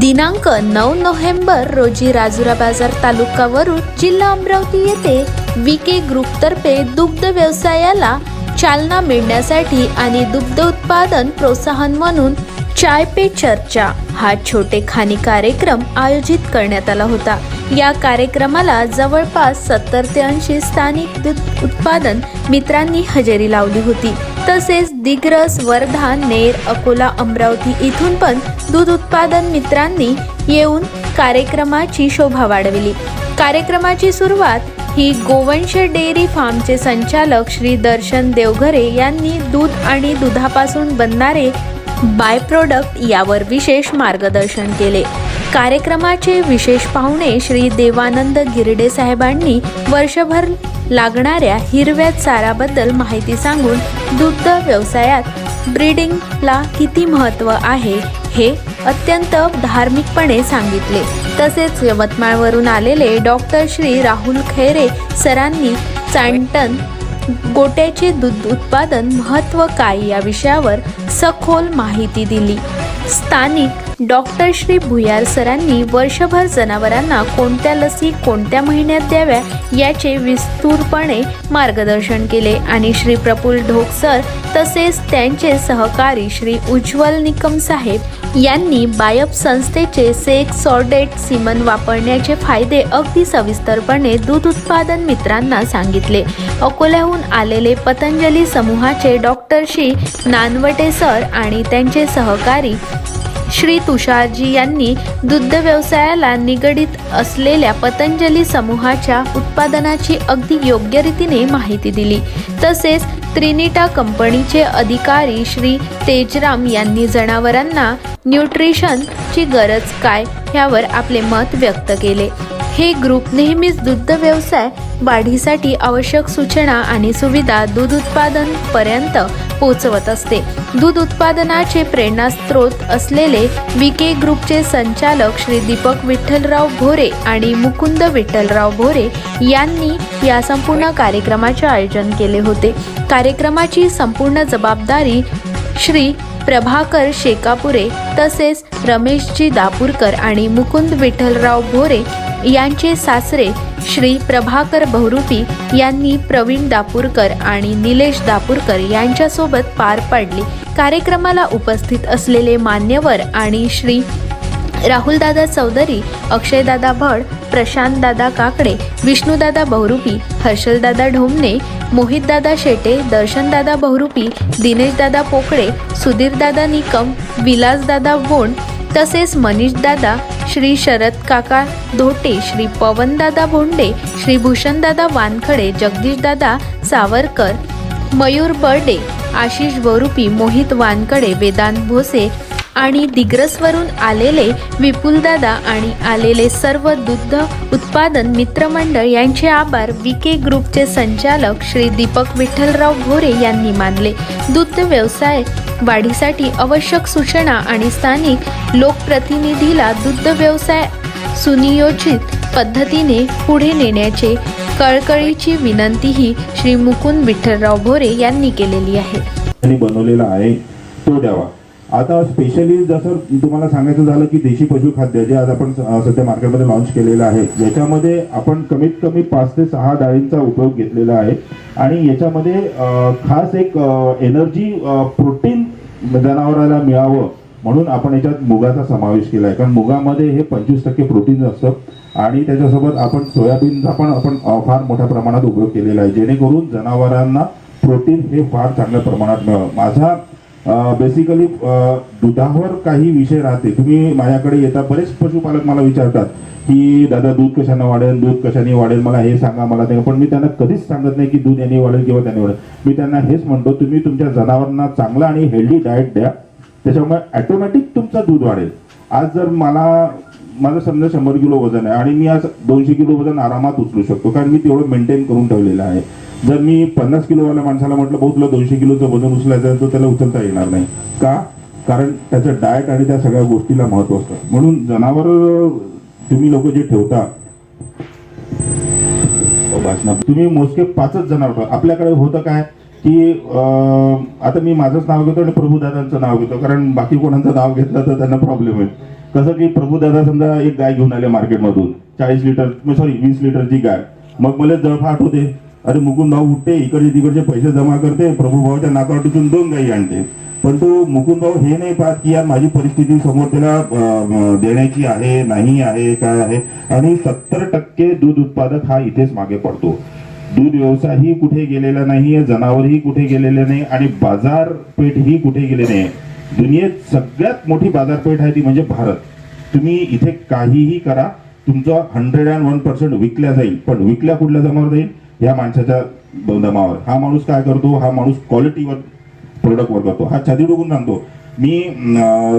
दिनांक नऊ नोव्हेंबर रोजी राजुरा बाजार तालुका वरून जिल्हा अमरावती येथे विके ग्रुपतर्फे दुग्ध व्यवसायाला चालना मिळण्यासाठी आणि दुग्ध उत्पादन प्रोत्साहन म्हणून चाय पे चर्चा हा छोटे खानी कार्यक्रम आयोजित करण्यात आला होता. या कार्यक्रमाला जवळपास सत्तर ते ऐंशी स्थानिक दूध उत्पादन मित्रांनी हजेरी लावली होती. तसेच दिग्रस वर्धा नेर अकोला अमरावती इथून पण दूध उत्पादन मित्रांनी येऊन कार्यक्रमाची शोभा वाढविली. कार्यक्रमाची सुरुवात ही गोवंश डेअरी फार्मचे संचालक श्री दर्शन देवघरे यांनी दूध आणि दुधापासून बनणारे बाय प्रोडक्ट यावर विशेष मार्गदर्शन केले. कार्यक्रमाचे विशेष पाहुणे श्री देवानंद गिरडे साहेबांनी वर्षभर लागणाऱ्या हिरव्या चाराबद्दल माहिती सांगून दुग्ध व्यवसायात ब्रीडिंगला किती महत्त्व आहे हे अत्यंत धार्मिकपणे सांगितले. तसेच यवतमाळवरून आलेले डॉक्टर श्री राहुल खैरे सरांनी चांटण गोट्याचे दूध उत्पादन महत्त्व काय या विषयावर सखोल माहिती दिली. स्थानिक डॉक्टर श्री भुयार सरांनी वर्षभर जनावरांना कोणत्या लसी कोणत्या महिन्यात द्याव्या याचे विस्तृतपणे मार्गदर्शन केले. आणि श्री प्रफुल ढोक सर तसेच त्यांचे सहकारी श्री उज्ज्वल निकम साहेब यांनी बायप संस्थेचे सेक सॉर्डेट सिमन वापरण्याचे फायदे अगदी सविस्तरपणे दूध उत्पादन मित्रांना सांगितले. अकोल्याहून आलेले पतंजली समूहाचे डॉक्टर श्री नानवटे सर आणि त्यांचे सहकारी श्री तुषारजी यांनी दुग्ध व्यवसायाला निगडित असलेल्या पतंजली समूहाच्या उत्पादनाची अगदी योग्य रीतीने माहिती दिली. तसेच त्रिनिटा कंपनीचे अधिकारी श्री तेजराम यांनी जनावरांना न्यूट्रिशनची गरज काय यावर आपले मत व्यक्त केले. हे ग्रुप नेहमीच दुग्ध व्यवसाय वाढीसाठी आवश्यक सूचना आणि सुविधा दूध उत्पादन पर्यंत पोहोचवत असते. दूध उत्पादनाचे प्रेरणास्त्रोत असलेले विके ग्रुपचे संचालक श्री दीपक विठ्ठलराव भोरे आणि मुकुंद विठ्ठलराव भोरे यांनी या संपूर्ण कार्यक्रमाचे आयोजन केले होते. कार्यक्रमाची संपूर्ण जबाबदारी श्री प्रभाकर शेकापुरे तसेच रमेशजी दापूरकर आणि मुकुंद विठ्ठलराव भोरे यांचे सासरे श्री प्रभाकर बहुरूपी यांनी प्रवीण दापूरकर आणि निलेश दापूरकर यांच्यासोबत पार पाडली. कार्यक्रमाला उपस्थित असलेले मान्यवर आणि श्री राहुलदादा चौधरी अक्षयदादा भड प्रशांतदादा काकडे विष्णूदादा बहुरूपी हर्षलदादा ढोमणे मोहितदादा शेटे दर्शनदादा बहुरूपी दिनेशदादा पोकळे सुधीरदादा निकम विलासदादा वोंड तसेच मनीषदादा श्री शरद काका धोटे श्री पवनदादा भोंडे श्री भूषणदादा वानखडे जगदीशदादा सावरकर मयूर बर्डे आशिष वरुपी मोहित वानकडे वेदांत भोसे आणि दिग्रसवरून आलेले विपुलदादा आणि आलेले सर्व दुग्ध उत्पादन मित्रमंडळ यांचे आभार विके ग्रुपचे संचालक श्री दीपक विठ्ठलराव भोरे यांनी मानले. दुग्ध व्यवसाय वाढीसाठी आवश्यक सूचना आणि स्थानिक लोकप्रतिनिधीला दुग्ध व्यवसाय सुनियोजित पद्धतीने पुढे नेण्याचे कळकळीची विनंतीही श्री मुकुंद विठ्ठलराव भोरे यांनी केलेली आहे. बनवलेला आहे तो द्यावा. आता स्पेशली जसं तुम्हाला सांगायचं झालं की देशी पशुखाद्य जे आज आपण सध्या मार्केटमध्ये लॉन्च केलेलं आहे याच्यामध्ये आपण कमीत कमी पाच ते सहा डाळींचा उपयोग घेतलेला आहे. आणि याच्यामध्ये खास एक एनर्जी प्रोटीन जनावराला मिळावं म्हणून आपण याच्यात मुगाचा समावेश केला आहे कारण मुगामध्ये हे पंचवीस टक्के प्रोटीन असतं. आणि त्याच्यासोबत आपण सोयाबीनचा पण आपण फार मोठ्या प्रमाणात उपयोग केलेला आहे. जेणेकरून जनावरांना प्रोटीन हे फार चांगल्या प्रमाणात मिळावं. माझा बेसिकली दुधावर काही विषय राहते. तुम्ही माझ्याकडे येता बरेच पशुपालक मला विचारतात की दादा दूध कशानं वाढेल? दूध कशाने वाढेल? मला हे सांगा मला ते. पण मी त्यांना कधीच सांगत नाही की दूध याने वाढेल किंवा त्याने वाढेल. मी त्यांना हेच म्हणतो तुम्ही तुमच्या जनावरांना चांगला आणि हेल्दी डाएट द्या. त्याच्यामुळे ॲटोमॅटिक तुमचं दूध वाढेल. आज जर मला माझं समजा शंभर किलो वजन आहे आणि मी आज दोनशे किलो वजन आरामात उचलू शकतो कारण मी तेवढं मेंटेन करून ठेवलेलं आहे. जर मी पन्नास किलोवाल्या माणसाला म्हटलं भाऊ तुला दोनशे किलोचं वजन उचलायचं तर त्याला उचलता येणार नाही. का? कारण त्याचं डाएट आणि त्या सगळ्या गोष्टीला महत्त्व असतं. म्हणून जनावर तुम्ही लोक जे ठेवता भाषणात तुम्ही मोजके पाचच जनावर आपल्याकडे होतं काय की आता मी माझंच नाव घेतो आणि प्रभूदादांचं नाव घेतो कारण बाकी कोणाचं नाव घेतलं तर त्यांना प्रॉब्लेम होईल कसं की प्रभुदादा समजा एक गाय घेऊन आले मार्केटमधून चाळीस लिटर सॉरी वीस लिटरची गाय. मग मला जळफाट होते अरे मुकुंद भाऊ उठते इकडचे तिकडचे पैसे जमा करते प्रभू भाऊच्या नाकावर टिचून दोन गायी आणते. पण तो मुकुंद भाऊ हे नाही पाहत की यार माझी परिस्थिती समोर त्याला देण्याची आहे नाही आहे काय आहे? आणि सत्तर टक्के दूध उत्पादक हा इथेच मागे पडतो. दूध व्यवसायही कुठे गेलेला नाहीये जनावरही कुठे गेलेले नाही आणि बाजारपेठ ही कुठे गेले नाही. दुनियेत सगळ्यात मोठी बाजारपेठ आहे ती म्हणजे भारत. तुम्ही इथे काहीही करा तुमचा हंड्रेड अँड वन पर्सेंट विकल्या जाईल पण विकल्या कुठल्या जमावर जाईल? या माणसाच्या दमावर हा माणूस काय करतो? हा माणूस क्वालिटीवर प्रोडक्टवर करतो. हा छाती डोकून सांगतो. मी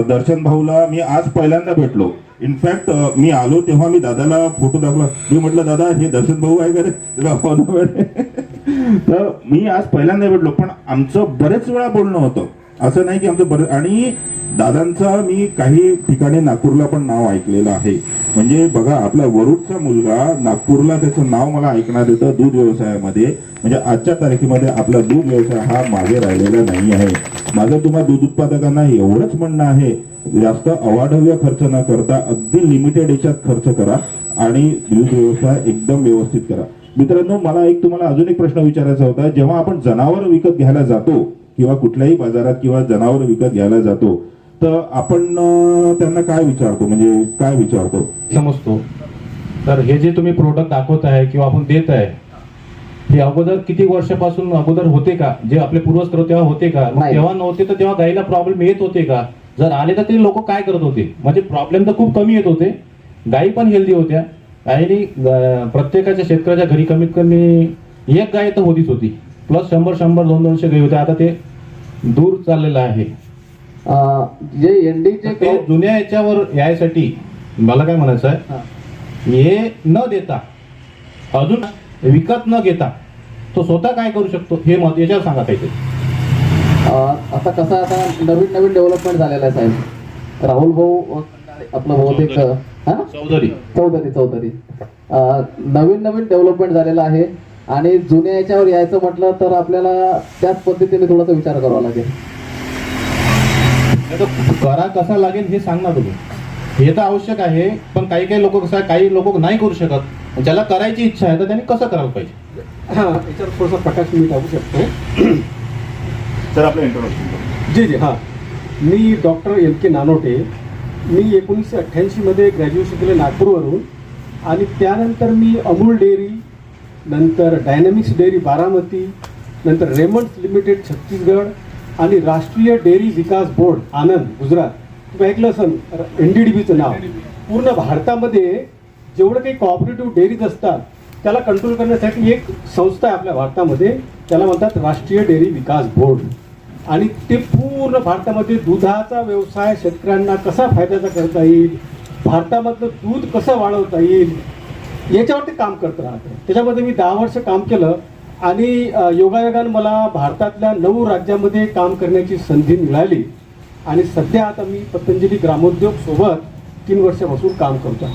दर्शन भाऊला मी आज पहिल्यांदा भेटलो. इनफॅक्ट मी आलो तेव्हा मी दादाला फोटो दाखवला. मी म्हटलं दादा हे दर्शन भाऊ आहे का रे? तर मी आज पहिल्यांदा भेटलो. पण आमचं बरेच वेळा बोलणं होतं. असं नाही की आमचं बरं आणि दादांचा मी काही ठिकाणी नागपूरला पण नाव ऐकलेलं आहे. म्हणजे बघा आपला वरुडचा मुलगा नागपूरला त्याचं नाव मला ऐकण्यात येतं दूध व्यवसायामध्ये. म्हणजे आजच्या तारखेमध्ये आपला दूध व्यवसाय हा मागे राहिलेला नाही आहे. माझं तुम्हाला दूध उत्पादकांना एवढंच म्हणणं आहे जास्त अवाढव्य खर्च न करता अगदी लिमिटेड याच्यात खर्च करा आणि दूध व्यवसाय एकदम व्यवस्थित करा. मित्रांनो मला एक तुम्हाला अजून एक प्रश्न विचारायचा होता. जेव्हा आपण जनावर विकत घ्यायला जातो किंवा कुठल्याही बाजारात किंवा जनावर विकत घ्यायला जातो तर आपण त्यांना काय विचारतो? म्हणजे काय विचारतो? समजतो. तर हे जे तुम्ही प्रोडक्ट दाखवत आहे किंवा आपण देत आहे हे अगोदर किती वर्षापासून अगोदर होते का? जे आपले पूर्वज करत तेव्हा होते का. तेव्हा नव्हते तर तेव्हा गाईला प्रॉब्लेम येत होते का? जर आले तर ते लोक काय करत होते? म्हणजे प्रॉब्लेम तर खूप कमी येत होते. गायी पण हेल्दी होत्या. अं, प्रत्येकाच्या शेतकऱ्याच्या घरी कमीत कमी एक गाय तर होतीच होती. प्लस शंभर शंभर दोन दोनशे गायी होत्या. आता ते दूर चाललेलं आहे. जे एनडीचे जुन्या याच्यावर यायसाठी मला काय म्हणायचं आहे? हे. न देता अजून विकत न घेता तो स्वतः काय करू शकतो? हे मत याच्यावर सांगा काहीतरी. आता कसं आता नवीन नवीन डेव्हलपमेंट झालेलं आहे साहेब. राहुल भाऊ आपलं बहुतेक चौधरी. चौधरी. चौधरी नवीन नवीन डेव्हलपमेंट झालेलं आहे आणि जुन्या याच्यावर यायचं म्हटलं तर आपल्याला त्याच पद्धतीने थोडासा विचार करावा लागेल. करा कसा लागेल हे सांगणार तुम्ही. हे तर आवश्यक आहे पण काही काही लोक कसं काही लोक नाही करू शकत. ज्याला करायची इच्छा आहे तर त्यांनी कसं करायला पाहिजे? हां याच्यावर थोडासा प्रकाश मी टाकू शकतो. सर आपलं इंट्रोडक्शन जी जी हां. मी डॉक्टर एल के नानोटे. मी एकोणीसशे अठ्ठ्याऐंशीमध्ये ग्रॅज्युएशन केलं नागपूरवरून. आणि त्यानंतर मी अमूल डेअरी नंतर डायनॅमिक्स डेअरी बारामती नंतर रेमंड्स लिमिटेड छत्तीसगड आणि राष्ट्रीय डेअरी विकास बोर्ड आनंद गुजरात. तुम्ही ऐकलं असेल एन डी डी बीचं नाव. पूर्ण भारतामध्ये जेवढं काही कॉपरेटिव्ह डेअरीज असतात त्याला कंट्रोल करण्यासाठी एक संस्था आहे आपल्या भारतामध्ये. त्याला म्हणतात राष्ट्रीय डेअरी विकास बोर्ड. आणि ते पूर्ण भारतामध्ये दुधाचा व्यवसाय शेतकऱ्यांना कसा फायद्याचा करता येईल भारतामधलं दूध कसं वाढवता येईल याच्यावरती काम करत राहतं. त्याच्यामध्ये मी दहा वर्ष काम केलं आणि योगायोगानं मला भारतातल्या नऊ राज्यामध्ये काम करण्याची संधी मिळाली. आणि सध्या आता मी पतंजली ग्रामोद्योग सोबत तीन वर्षापासून काम करतो.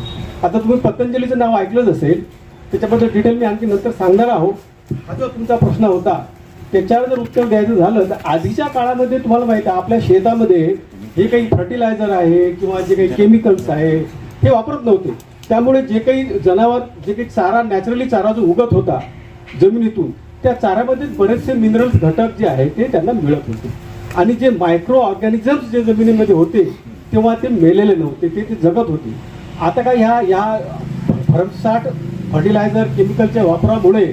आता तुम्ही पतंजलीचं नाव ऐकलंच असेल त्याच्याबद्दल डिटेल मी आणखी नंतर सांगणार आहोत. हा जो तुमचा प्रश्न होता त्याच्यावर जर उत्तर द्यायचं झालं तर आधीच्या काळामध्ये तुम्हाला माहिती आहे आपल्या शेतामध्ये हे काही फर्टिलायझर आहे किंवा जे काही केमिकल्स आहे हे वापरत नव्हते. त्यामुळे जे काही जनावर जे काही चारा नॅचरली चारा जो उगत होता जमिनीतून त्या चाऱ्यामध्ये बरेचसे मिनरल्स घटक जे आहे ते त्यांना मिळत होते. आणि जे मायक्रो ऑर्गॅनिझम्स जे जमिनीमध्ये होते तेव्हा ते मेलेले नव्हते ते ते जगत होते. आता काय ह्या ह्या भरमसाठ फर्टिलायझर केमिकलच्या वापरामुळे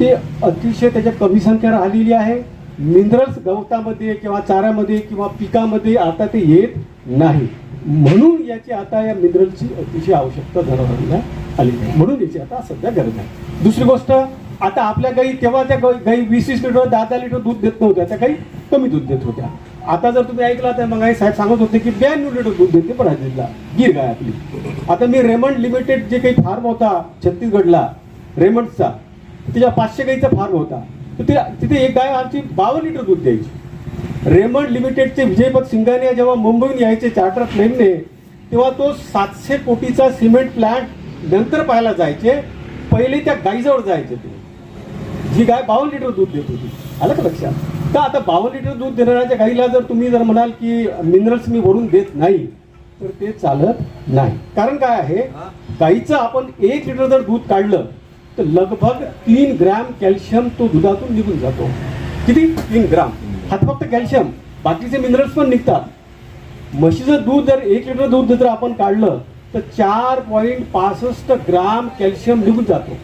ते अतिशय त्याच्या कमी संख्या राहिलेली आहे. मिनरल्स गवतामध्ये किंवा चाऱ्यामध्ये किंवा पिकामध्ये आता ते येत नाही. म्हणून याची आता या मिनरलची अतिशय आवश्यकता जनावरांना आली आहे. म्हणून याची आता सध्या गरज आहे. दुसरी गोष्ट आता आपल्या गाई तेव्हा त्या गाई वीस वीस लिटर दहा दहा लिटर दूध देत नव्हत्या. त्या काही कमी दूध देत होत्या. आता जर तुम्ही ऐकला तर मग साहेब सांगत होते की ब्याण्णव लिटर दूध देते बराजीला गिर गाय आपली. आता मी रेमंड लिमिटेड जे काही फार्म होता छत्तीसगडला रेमंडचा तिच्या पाचशे गाईचा फार्म होता. तर ते तिथे एक गाय आमची बावन्न लिटर दूध द्यायची. रेमंड लिमिटेडचे विजयपत सिंगानिया जेव्हा मुंबईहून यायचे चार्टर प्लेनने तेव्हा तो सातशे कोटीचा सिमेंट प्लांट नंतर पाहायला जायचे. पहिले त्या गाईजवळ जायचे ते. जी गाय बावन्न लिटर दूध देत होती. आलं का लक्षात? तर आता बावन्न लिटर दूध देणाऱ्या गाईला जर तुम्ही जर म्हणाल की मिनरल्स मी वरून देत नाही तर ते चालत नाही. कारण काय आहे? गाईचं आपण एक लिटर जर दूध काढलं तर लगभग तीन ग्रॅम कॅल्शियम तो दुधातून निघून जातो. किती? तीन ग्राम. हा फक्त कॅल्शियम. बाकीचे मिनरल्स पण निघतात. म्हशीचं दूध जर एक लिटर दूध जर आपण काढलं तर चार पॉईंट पासष्ट ग्राम कॅल्शियम निघून जातो.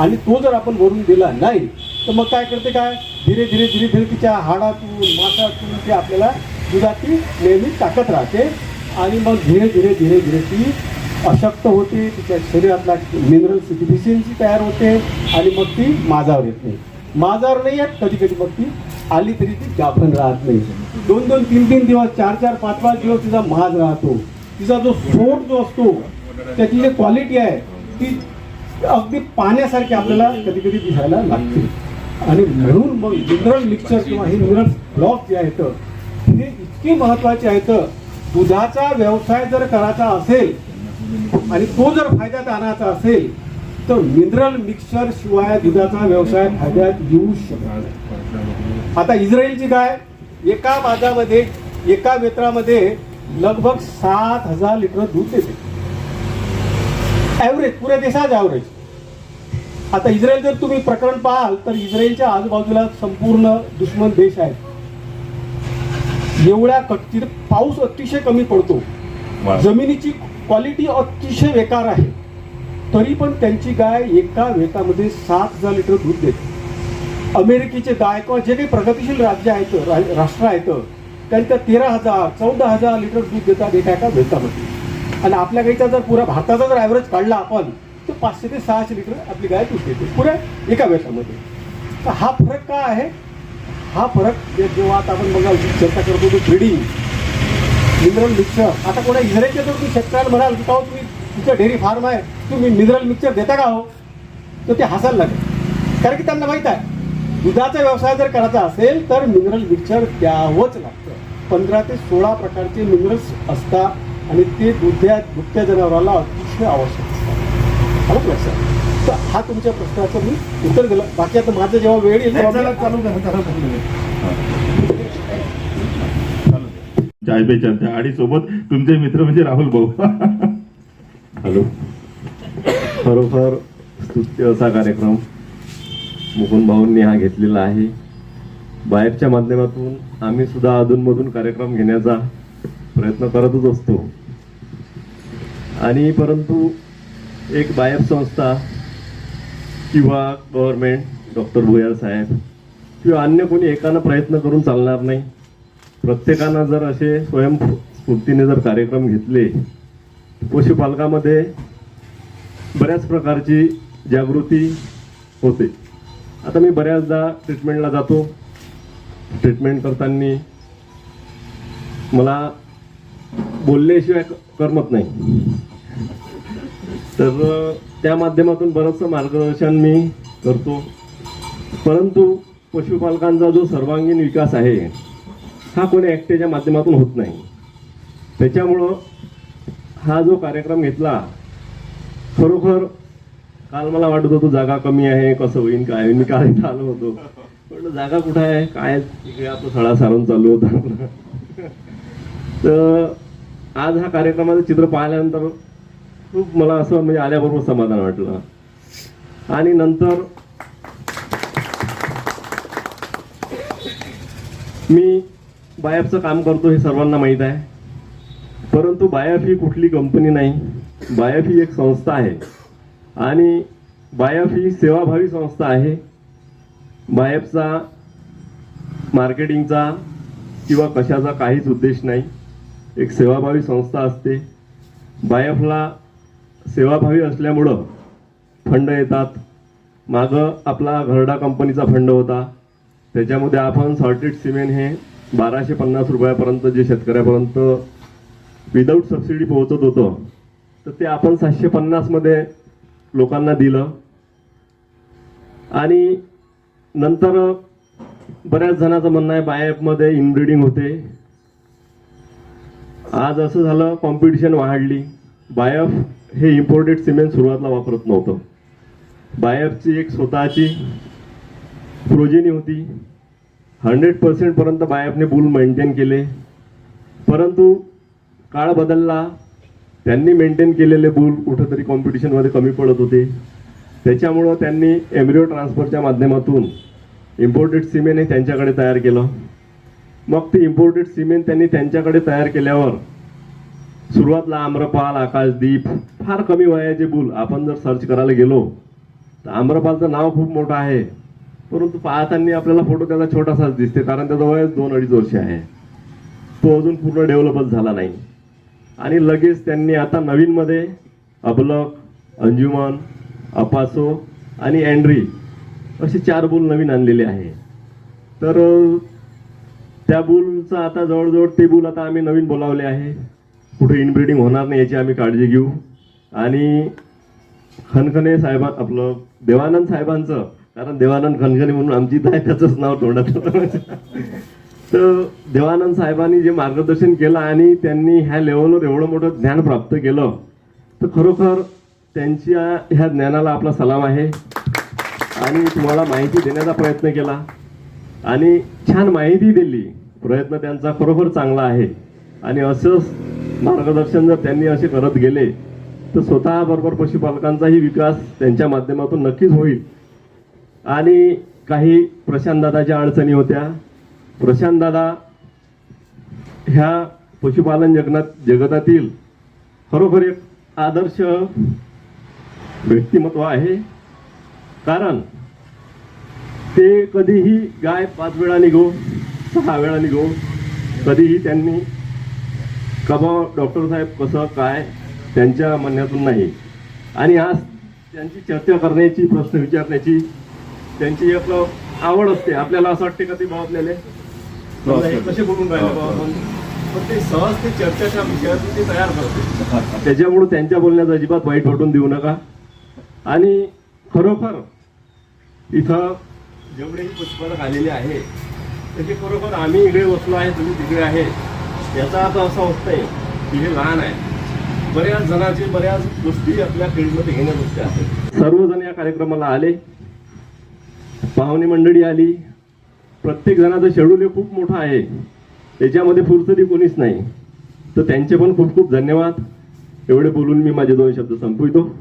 आणि तो जर आपण भरून दिला नाही तर मग काय करते काय? धीरे धीरे धीरे धीरे तिच्या हाडातून मासातून ती आपल्याला दुधाची नेहमी टाकत राहते. आणि मग धीरे धीरे धीरे धीरे ती अशक्त होते. तिच्या शरीरातला मिनरल्स डिफिशियन्सी तयार होते. आणि मग ती माझावर येत नाही. माझावर नाही येत कधी कधी मग ती आली तरी ती गाभण राहत नाही. दोन दोन तीन तीन दिवस चार चार पाच पाच दिवस तिचा माज राहतो. तिचा जो सोट जो असतो त्याची जी क्वालिटी आहे ती अगदी पाण्यासारखे आपल्याला कधी कधी दिसायला लागते. आणि म्हणून मग मिनरल मिक्सर किंवा हे मिनरल ब्लॉक जे आहेत हे इतके महत्त्वाचे आहेत दुधाचा व्यवसाय जर करायचा असेल आणि तो जर फायद्यात आणायचा असेल तर मिनरल मिक्सर शिवाय दुधाचा व्यवसाय फायद्यात येऊ शकणार आता इस्रायलची काय एका बाजामध्ये एका वेत्रामध्ये लगभग सात हजार लिटर दूध देते. ॲव्हरेज पुऱ्या देशात ॲव्हरेज आता इस्रायल जर तुम्ही प्रकरण पाहाल तर इस्रायलच्या आजूबाजूला संपूर्ण दुश्मन देश आहेत एवढ्या कटतीत पाऊस अतिशय कमी पडतो. जमिनीची क्वालिटी अतिशय बेकार आहे. तरी पण त्यांची गाय एका वेतामध्ये सात हजार लिटर दूध देते. अमेरिकेचे गाय किंवा जे काही प्रगतीशील राज्य आहेत राष्ट्र आहेत त्यांच्या तेरा हजार चौदा हजार लिटर दूध देतात एका एका वेतामध्ये. आणि आपल्या गाईचा जर पुरा भारताचा जर ॲव्हरेज काढला आपण तर पाचशे ते सहाशे लिटर आपली गाय दूध देते. पुऱ्या एका वेतामध्ये तर हा फरक काय आहे? हा फरक जेव्हा आता आपण बघाल चर्चा करतो तो ब्रिडिंग मिनरल मिक्सर. आता कोणा इस्रायलच्या जर तुम्ही शेतकऱ्याला म्हणाल की का तुम्ही तुमचं डेअरी फार्म आहे तुम्ही मिनरल मिक्सर देता का हो? तर ते हसायला लागेल. कारण की त्यांना माहीत आहे दुधाचा व्यवसाय जर करायचा असेल तर मिनरल मिक्सर द्यावंच लागतं. पंधरा ते सोळा प्रकारचे मिनरल्स असतात. आणि ते दुध्या दुभत्या जनावराला अतिशय आवश्यक असतात. आलं लक्षात तर हा तुमच्या प्रश्नाचं मी उत्तर दिलं. बाकी आता माझं जेव्हा वेळ येईल तेव्हा मी- चाय पे चर्चा आणि सोबत तुमचे मित्र म्हणजे राहुल भाऊ. हॅलो. खरोखर स्तुत्य असा कार्यक्रम मुकुंद भाऊंनी हा घेतलेला आहे. बाहेरच्या माध्यमातून आम्ही सुद्धा अधूनमधून कार्यक्रम घेण्याचा प्रयत्न करतच असतो. आणि परंतु एक बाहेर संस्था किंवा गव्हर्मेंट डॉक्टर भुयार साहेब किंवा अन्य कोणी एकानं प्रयत्न करून चालणार नाही. प्रत्येकानं जर असे स्वयंस्फूर्तीने जर कार्यक्रम घेतले पशुपालकामध्ये बऱ्याच प्रकारची जागृती होते. आता मी बऱ्याचदा ट्रीटमेंटला जातो. ट्रीटमेंट करताना मला बोलल्याशिवाय करमत नाही. तर त्या माध्यमातून बरंचसं मार्गदर्शन मी करतो. परंतु पशुपालकांचा जो सर्वांगीण विकास आहे हा कोणी ॲक्टेच्या माध्यमातून होत नाही. त्याच्यामुळं हा जो कार्यक्रम घेतला खरोखर काल मला वाटत होतं जागा कमी आहे कसं होईन काय होईन मी काल इथं आलो होतो. पण जागा कुठं आहे? काय? इकडे आपलं सडा सारण चालू होता. तर आज हा कार्यक्रमाचं चित्र पाहिल्यानंतर खूप मला असं म्हणजे आल्याबरोबर समाधान वाटलं. आणि नंतर मी बायफचं काम करतो हे सर्वांना माहीत आहे. परंतु बायफ ही कुठली कंपनी नाही. बायफ ही एक संस्था आहे. आणि बायफ ही सेवाभावी संस्था आहे. बायफचा मार्केटिंगचा किंवा कशाचा काहीच उद्देश नाही. एक सेवाभावी संस्था असते. बायफला सेवाभावी असल्यामुळं फंड येतात. मागं आपला घरडा कंपनीचा फंड होता. त्याच्यामध्ये आपण सॉर्टेड सिमेंट हे बाराशे पन्नास रुपयापर्यंत जे शेतकऱ्यापर्यंत विदाऊट सबसिडी पोहोचत होतं तर ते आपण सातशे पन्नासमध्ये लोकांना दिलं. आणि नंतर बऱ्याच जणांचं म्हणणं आहे बायफमध्ये इनब्रिडिंग होते. आज असं झालं कॉम्पिटिशन वाढली. बायफ हे इम्पोर्टेड सिमेंट सुरुवातीला वापरत नव्हतं. बायफची एक स्वतःची प्रोजेनी होती. हंड्रेड पर्सेंटपर्यंत बायफने बुल मेंटेन केले. परंतु काळ बदलला. त्यांनी मेंटेन केलेले बुल कुठंतरी कॉम्पिटिशनमध्ये कमी पडत होते. त्याच्यामुळं त्यांनी एम्ब्रिओ ट्रान्सफरच्या माध्यमातून इम्पोर्टेड सिमेंट हे त्यांच्याकडे तयार केलं. मग ते इम्पोर्टेड सिमेंट त्यांनी त्यांच्याकडे तयार केल्यावर सुरुवातला आम्रपाल आकाशदीप फार कमी वयाचे बुल आपण जर सर्च करायला गेलो तर आम्रपालचं नाव खूप मोठं आहे. परंतु पाहताना आपल्याला फोटो त्याचा छोटासाच दिसते कारण त्याचं वयच दोन अडीच वर्ष आहे. तो अजून पूर्ण डेव्हलपच झाला नाही. आणि लगेच त्यांनी आता नवीनमध्ये अबलक अंजुमन अपासो आणि अँड्री असे चार बुल नवीन आणलेले आहे. तर त्या बुलचं आता जवळजवळ ते बुल आता आम्ही नवीन बोलावले आहे. कुठे इनब्रीडिंग होणार नाही याची आम्ही काळजी घेऊ. आणि खनखने साहेबां आपलं देवानंद साहेबांचं कारण देवानंद खनखने म्हणून आमची आहे त्याचंच नाव तोंडात तर देवानंद साहेबांनी जे मार्गदर्शन केलं आणि त्यांनी ह्या लेवलवर एवढं मोठं ज्ञान प्राप्त केलं तर खरोखर त्यांच्या ह्या ज्ञानाला आपला सलाम आहे. आणि तुम्हाला माहिती देण्याचा प्रयत्न केला. आणि छान माहिती दिली. प्रयत्न त्यांचा खरोखर चांगला आहे. आणि असंच मार्गदर्शन जर त्यांनी असे करत गेले तर स्वतःबरोबर पशुपालकांचाही विकास त्यांच्या माध्यमातून नक्कीच होईल. आणि काही प्रशांतदादाच्या अडचणी होत्या. प्रशांतदादा ह्या पशुपालन जगनात जगतातील खरोखर एक आदर्श व्यक्तिमत्व आहे. कारण ते कधीही गाय पाच वेळा निघो सहा वेळा निघो कधीही त्यांनी कबा डॉक्टर साहेब कसं काय त्यांच्या म्हणण्यातून नाही. आणि आज त्यांची चर्चा करण्याची प्रश्न विचारण्याची त्यांची एक आवड असते. आपल्याला असं वाटते का ते भाव आपल्याला? समजा हे कसे बोलून राहिले आपण? पण ते सहज ते चर्चेच्या विषयातून ते तयार करते. त्याच्यामुळे त्यांच्या बोलण्यात अजिबात वाईट वाटून देऊ नका. आणि खरोखर इथं जेवढेही पशुपालक आलेले आहे त्याचे खरोखर आम्ही इकडे बसलो आहे तुम्ही तिकडे आहे याचा अर्थ असा होत नाही की हे लहान आहे. बऱ्याच जणांचे बऱ्याच गोष्टी आपल्या फील्डमध्ये घेण्या गोष्टी आहेत. सर्वजण या कार्यक्रमाला आले. पाहुणे मंडळी आली. प्रत्येक जणाचं शेड्यूल हे खूप मोठं आहे. त्याच्यामध्ये फुरसती कोणीच नाही. तर त्यांचे पण खूप खूप धन्यवाद. एवढे बोलून मी माझे दोन शब्द संपवितो.